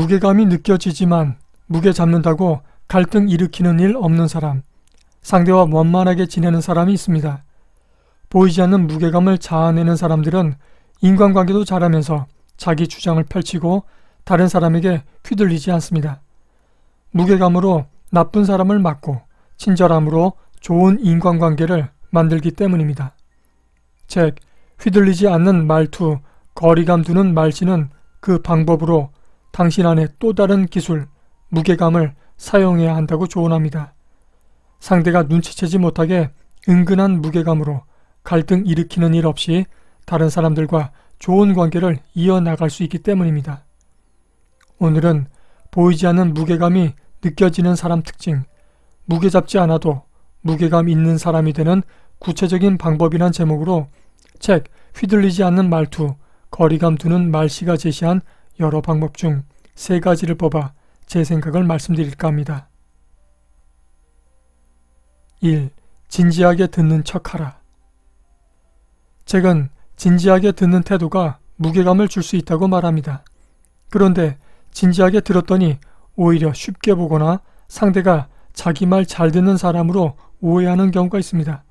무게감이 느껴지지만 무게 잡는다고 갈등 일으키는 일 없는 사람, 상대와 원만하게 지내는 사람이 있습니다. 보이지 않는 무게감을 자아내는 사람들은 인간관계도 잘하면서 자기 주장을 펼치고 다른 사람에게 휘둘리지 않습니다. 무게감으로 나쁜 사람을 막고 친절함으로 좋은 인간관계를 만들기 때문입니다. 책 휘둘리지 않는 말투, 거리감 두는 말씨는 그 방법으로 당신 안에 또 다른 기술, 무게감을 사용해야 한다고 조언합니다. 상대가 눈치채지 못하게 은근한 무게감으로 갈등 일으키는 일 없이 다른 사람들과 좋은 관계를 이어나갈 수 있기 때문입니다. 오늘은 보이지 않는 무게감이 느껴지는 사람 특징, 무게 잡지 않아도 무게감 있는 사람이 되는 구체적인 방법이란 제목으로 책 휘둘리지 않는 말투, 거리감 두는 말씨가 제시한 여러 방법 중 세 가지를 뽑아 제 생각을 말씀드릴까 합니다. 1. 진지하게 듣는 척 하라. 책은 진지하게 듣는 태도가 무게감을 줄 수 있다고 말합니다. 그런데 진지하게 들었더니 오히려 쉽게 보거나 상대가 자기 말 잘 듣는 사람으로 오해하는 경우가 있습니다.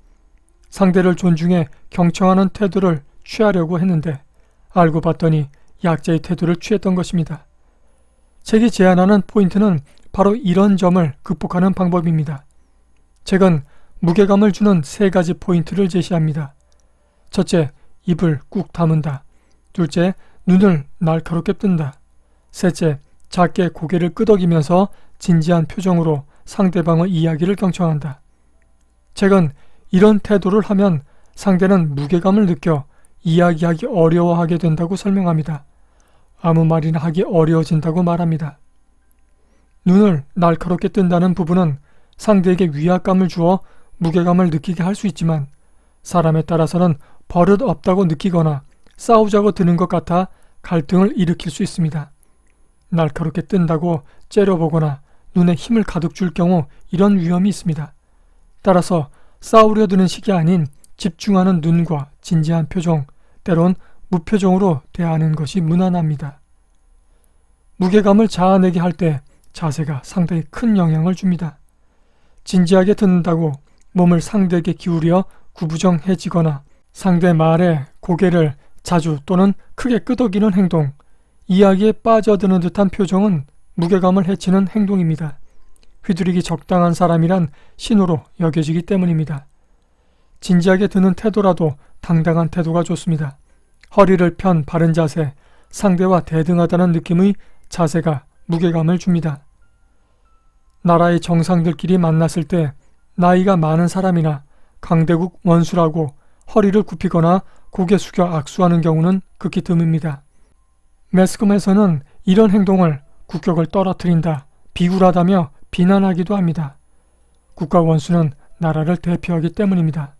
상대를 존중해 경청하는 태도를 취하려고 했는데 알고 봤더니 약자의 태도를 취했던 것입니다. 책이 제안하는 포인트는 바로 이런 점을 극복하는 방법입니다. 책은 무게감을 주는 세 가지 포인트를 제시합니다. 첫째, 입을 꾹 다문다. 둘째, 눈을 날카롭게 뜬다. 셋째, 작게 고개를 끄덕이면서 진지한 표정으로 상대방의 이야기를 경청한다. 책은 이런 태도를 하면 상대는 무게감을 느껴 이야기하기 어려워하게 된다고 설명합니다. 아무 말이나 하기 어려워진다고 말합니다. 눈을 날카롭게 뜬다는 부분은 상대에게 위압감을 주어 무게감을 느끼게 할 수 있지만 사람에 따라서는 버릇 없다고 느끼거나 싸우자고 드는 것 같아 갈등을 일으킬 수 있습니다. 날카롭게 뜬다고 째려보거나 눈에 힘을 가득 줄 경우 이런 위험이 있습니다. 따라서 싸우려 드는 식이 아닌 집중하는 눈과 진지한 표정, 때론 무표정으로 대하는 것이 무난합니다. 무게감을 자아내게 할 때 자세가 상당히 큰 영향을 줍니다. 진지하게 듣는다고 몸을 상대에게 기울여 구부정해지거나 상대 말에 고개를 자주 또는 크게 끄덕이는 행동, 이야기에 빠져드는 듯한 표정은 무게감을 해치는 행동입니다. 휘두르기 적당한 사람이란 신호로 여겨지기 때문입니다. 진지하게 드는 태도라도 당당한 태도가 좋습니다. 허리를 편 바른 자세, 상대와 대등하다는 느낌의 자세가 무게감을 줍니다. 나라의 정상들끼리 만났을 때 나이가 많은 사람이나 강대국 원수라고 허리를 굽히거나 고개 숙여 악수하는 경우는 극히 드뭅니다. 매스컴에서는 이런 행동을 국격을 떨어뜨린다, 비굴하다며 비난하기도 합니다. 국가 원수는 나라를 대표하기 때문입니다.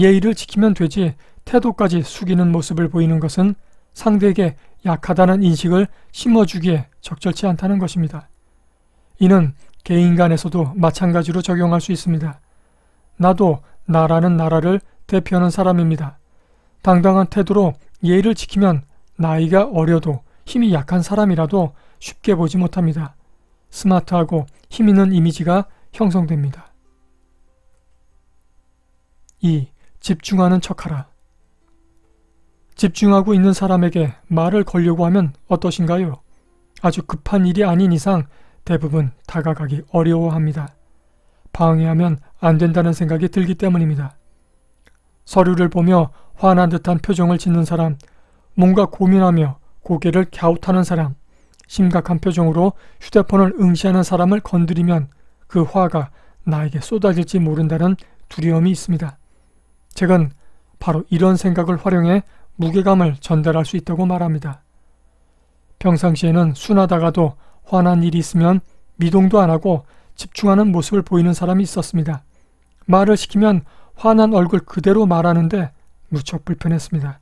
예의를 지키면 되지 태도까지 숙이는 모습을 보이는 것은 상대에게 약하다는 인식을 심어주기에 적절치 않다는 것입니다. 이는 개인 간에서도 마찬가지로 적용할 수 있습니다. 나도 나라는 나라를 대표하는 사람입니다. 당당한 태도로 예의를 지키면 나이가 어려도 힘이 약한 사람이라도 쉽게 보지 못합니다. 스마트하고 힘 있는 이미지가 형성됩니다. 2. 집중하는 척하라. 집중하고 있는 사람에게 말을 걸려고 하면 어떠신가요? 아주 급한 일이 아닌 이상 대부분 다가가기 어려워합니다. 방해하면 안 된다는 생각이 들기 때문입니다. 서류를 보며 화난 듯한 표정을 짓는 사람, 뭔가 고민하며 고개를 갸웃하는 사람, 심각한 표정으로 휴대폰을 응시하는 사람을 건드리면 그 화가 나에게 쏟아질지 모른다는 두려움이 있습니다. 책은 바로 이런 생각을 활용해 무게감을 전달할 수 있다고 말합니다. 평상시에는 순하다가도 화난 일이 있으면 미동도 안 하고 집중하는 모습을 보이는 사람이 있었습니다. 말을 시키면 화난 얼굴 그대로 말하는데 무척 불편했습니다.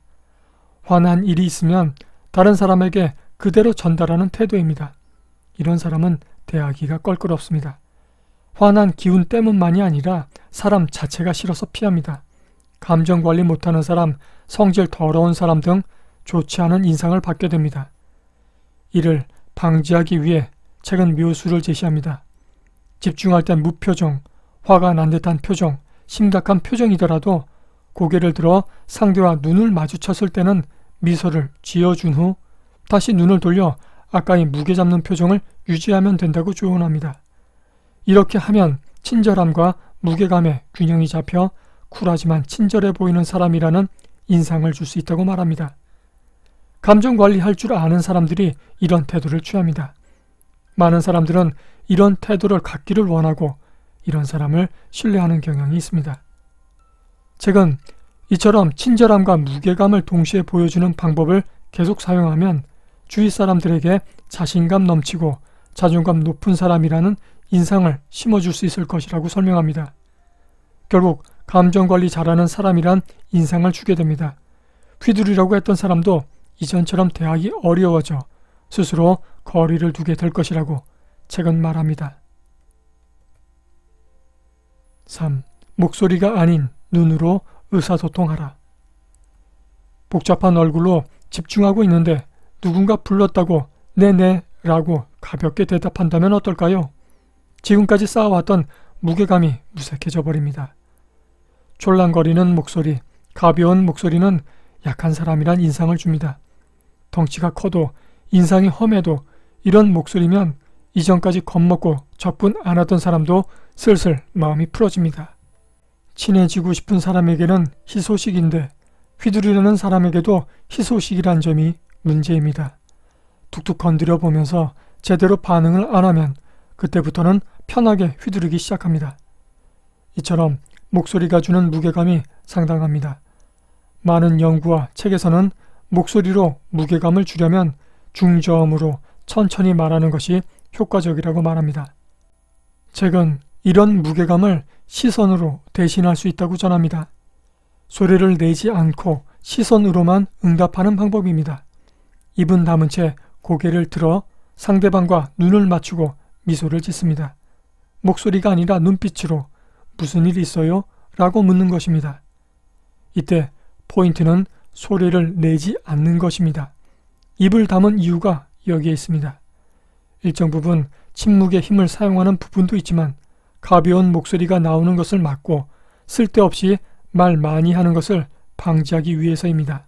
화난 일이 있으면 다른 사람에게 그대로 전달하는 태도입니다. 이런 사람은 대하기가 껄끄럽습니다. 화난 기운 때문만이 아니라 사람 자체가 싫어서 피합니다. 감정 관리 못하는 사람, 성질 더러운 사람 등 좋지 않은 인상을 받게 됩니다. 이를 방지하기 위해 책은 묘수를 제시합니다. 집중할 땐 무표정, 화가 난 듯한 표정, 심각한 표정이더라도 고개를 들어 상대와 눈을 마주쳤을 때는 미소를 지어준 후 다시 눈을 돌려 아까의 무게 잡는 표정을 유지하면 된다고 조언합니다. 이렇게 하면 친절함과 무게감의 균형이 잡혀 쿨하지만 친절해 보이는 사람이라는 인상을 줄 수 있다고 말합니다. 감정 관리할 줄 아는 사람들이 이런 태도를 취합니다. 많은 사람들은 이런 태도를 갖기를 원하고 이런 사람을 신뢰하는 경향이 있습니다. 책은 이처럼 친절함과 무게감을 동시에 보여주는 방법을 계속 사용하면 주위 사람들에게 자신감 넘치고 자존감 높은 사람이라는 인상을 심어줄 수 있을 것이라고 설명합니다. 결국 감정 관리 잘하는 사람이란 인상을 주게 됩니다. 휘두르려고 했던 사람도 이전처럼 대하기 어려워져 스스로 거리를 두게 될 것이라고 책은 말합니다. 3. 목소리가 아닌 눈으로 의사소통하라. 복잡한 얼굴로 집중하고 있는데 누군가 불렀다고 네네 라고 가볍게 대답한다면 어떨까요? 지금까지 쌓아왔던 무게감이 무색해져 버립니다. 촐랑거리는 목소리, 가벼운 목소리는 약한 사람이란 인상을 줍니다. 덩치가 커도 인상이 험해도 이런 목소리면 이전까지 겁먹고 접근 안 하던 사람도 슬슬 마음이 풀어집니다. 친해지고 싶은 사람에게는 희소식인데 휘두르려는 사람에게도 희소식이란 점이 문제입니다. 툭툭 건드려 보면서 제대로 반응을 안 하면 그때부터는 편하게 휘두르기 시작합니다. 이처럼 목소리가 주는 무게감이 상당합니다. 많은 연구와 책에서는 목소리로 무게감을 주려면 중저음으로 천천히 말하는 것이 효과적이라고 말합니다. 책은 이런 무게감을 시선으로 대신할 수 있다고 전합니다. 소리를 내지 않고 시선으로만 응답하는 방법입니다. 입은 담은 채 고개를 들어 상대방과 눈을 맞추고 미소를 짓습니다. 목소리가 아니라 눈빛으로 무슨 일 있어요? 라고 묻는 것입니다. 이때 포인트는 소리를 내지 않는 것입니다. 입을 담은 이유가 여기에 있습니다. 일정 부분 침묵의 힘을 사용하는 부분도 있지만 가벼운 목소리가 나오는 것을 막고 쓸데없이 말 많이 하는 것을 방지하기 위해서입니다.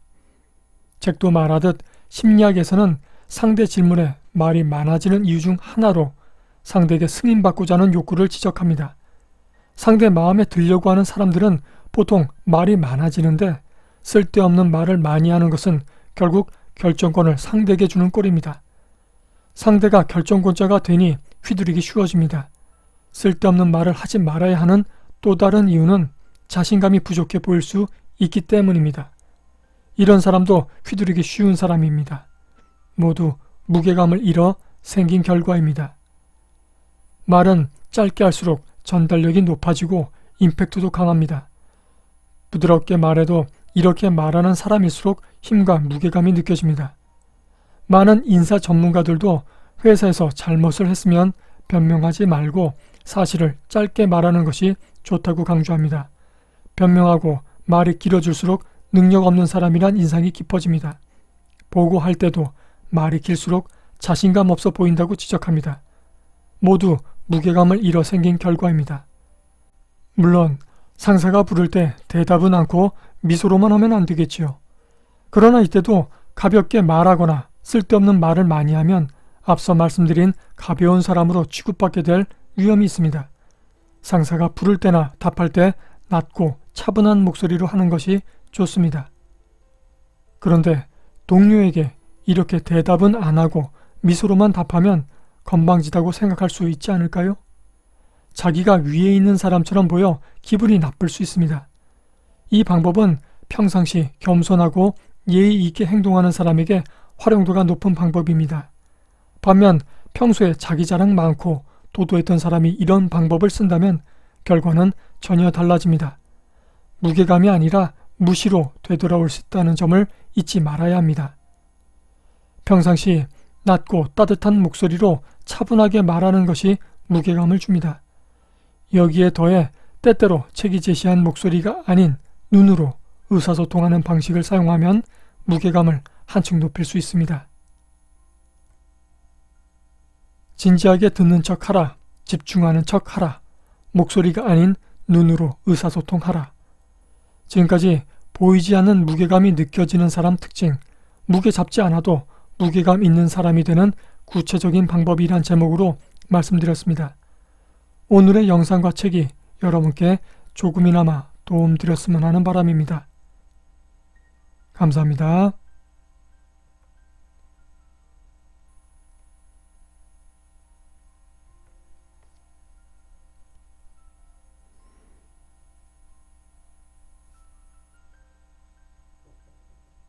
책도 말하듯 심리학에서는 상대 질문에 말이 많아지는 이유 중 하나로 상대에게 승인받고자 하는 욕구를 지적합니다. 상대 마음에 들려고 하는 사람들은 보통 말이 많아지는데 쓸데없는 말을 많이 하는 것은 결국 결정권을 상대에게 주는 꼴입니다. 상대가 결정권자가 되니 휘두르기 쉬워집니다. 쓸데없는 말을 하지 말아야 하는 또 다른 이유는 자신감이 부족해 보일 수 있기 때문입니다. 이런 사람도 휘두르기 쉬운 사람입니다. 모두 무게감을 잃어 생긴 결과입니다. 말은 짧게 할수록 전달력이 높아지고 임팩트도 강합니다. 부드럽게 말해도 이렇게 말하는 사람일수록 힘과 무게감이 느껴집니다. 많은 인사 전문가들도 회사에서 잘못을 했으면 변명하지 말고 사실을 짧게 말하는 것이 좋다고 강조합니다. 변명하고 말이 길어질수록 능력 없는 사람이란 인상이 깊어집니다. 보고할 때도 말이 길수록 자신감 없어 보인다고 지적합니다. 모두 무게감을 잃어 생긴 결과입니다. 물론 상사가 부를 때 대답은 않고 미소로만 하면 안 되겠지요. 그러나 이때도 가볍게 말하거나 쓸데없는 말을 많이 하면 앞서 말씀드린 가벼운 사람으로 취급받게 될 위험이 있습니다. 상사가 부를 때나 답할 때 낮고 차분한 목소리로 하는 것이 좋습니다. 그런데 동료에게 이렇게 대답은 안 하고 미소로만 답하면 건방지다고 생각할 수 있지 않을까요? 자기가 위에 있는 사람처럼 보여 기분이 나쁠 수 있습니다. 이 방법은 평상시 겸손하고 예의 있게 행동하는 사람에게 활용도가 높은 방법입니다. 반면 평소에 자기 자랑 많고 도도했던 사람이 이런 방법을 쓴다면 결과는 전혀 달라집니다. 무게감이 아니라 무시로 되돌아올 수 있다는 점을 잊지 말아야 합니다. 평상시 낮고 따뜻한 목소리로 차분하게 말하는 것이 무게감을 줍니다. 여기에 더해 때때로 책이 제시한 목소리가 아닌 눈으로 의사소통하는 방식을 사용하면 무게감을 한층 높일 수 있습니다. 진지하게 듣는 척 하라. 집중하는 척 하라. 목소리가 아닌 눈으로 의사소통하라. 지금까지 보이지 않는 무게감이 느껴지는 사람 특징, 무게 잡지 않아도 무게감 있는 사람이 되는 구체적인 방법이란 제목으로 말씀드렸습니다. 오늘의 영상과 책이 여러분께 조금이나마 도움 드렸으면 하는 바람입니다. 감사합니다.